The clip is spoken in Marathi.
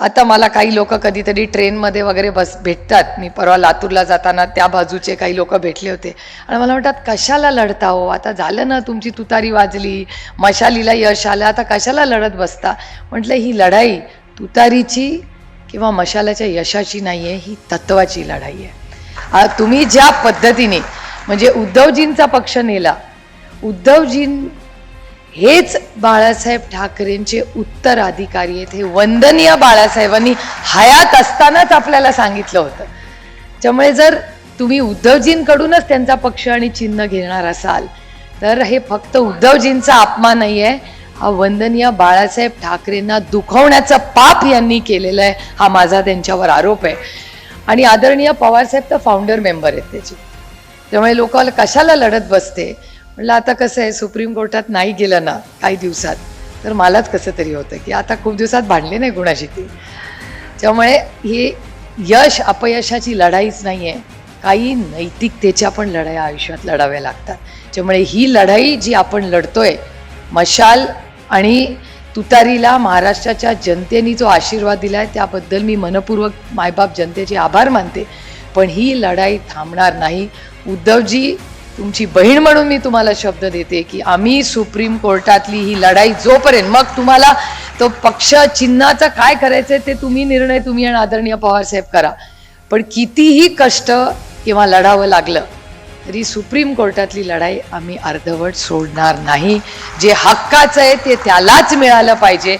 आता मला काही लोक कधीतरी ट्रेनमध्ये वगैरे बस भेटतात. मी परवा लातूरला जाताना त्या बाजूचे काही लोक भेटले होते. आणि मला म्हणतात कशाला लढता हो? आता झालं ना तुमची तुतारी वाजली. मशालीला यश आलं. आता कशाला लढत बसता? म्हटलं ही लढाई तुतारीची किंवा मशालाच्या यशाची नाही आहे ही तत्वाची लढाई आहे. तुम्ही ज्या पद्धतीने म्हणजे उद्धवजींचा पक्ष नेला उद्धवजीं हेच बाळासाहेब ठाकरेंचे उत्तराधिकारी आहेत. हे वंदनीय बाळासाहेबांनी हयात असतानाच आपल्याला सांगितलं होतं. त्यामुळे जर तुम्ही उद्धवजींकडूनच त्यांचा पक्ष आणि चिन्ह घेणार असाल तर हे फक्त उद्धवजींचा अपमान नाही आहे हा वंदनीय बाळासाहेब ठाकरेंना दुखवण्याचं पाप यांनी केलेलं आहे हा माझा त्यांच्यावर आरोप आहे. आणि आदरणीय पवारसाहेब तर फाउंडर मेंबर आहेत त्याचे. त्यामुळे लोक कशाला लढत बसते? म्हटलं आता कसं आहे सुप्रीम कोर्टात नाही गेलं ना काही दिवसात. तर मलाच कसं तरी होतं की आता खूप दिवसात भांडले नाही कुणाशी ती. त्यामुळे ही यश अपयशाची लढाईच नाही आहे काही नैतिकतेच्या पण लढाया आयुष्यात लढाव्या लागतात. त्यामुळे ही लढाई जी आपण लढतोय मशाल आणि तुतारीला महाराष्ट्राच्या जनतेने जो आशीर्वाद दिला आहे त्याबद्दल मी मनपूर्वक मायबाप जनतेचे आभार मानते. पण ही लढाई थांबणार नाही. उद्धवजी तुमची बहीण म्हणून मी तुम्हाला शब्द देते की आम्ही सुप्रीम कोर्टातली ही लढाई जोपर्यंत मग तुम्हाला तो पक्ष चिन्हाचं काय करायचं ते तुम्ही निर्णय तुम्ही आणि आदरणीय पवारसाहेब करा. पण कितीही कष्ट किंवा लढावं लागलं तरी सुप्रीम कोर्टातली लढाई आम्ही अर्धवट सोडणार नाही. जे हक्काचं आहे ते त्यालाच मिळालं पाहिजे.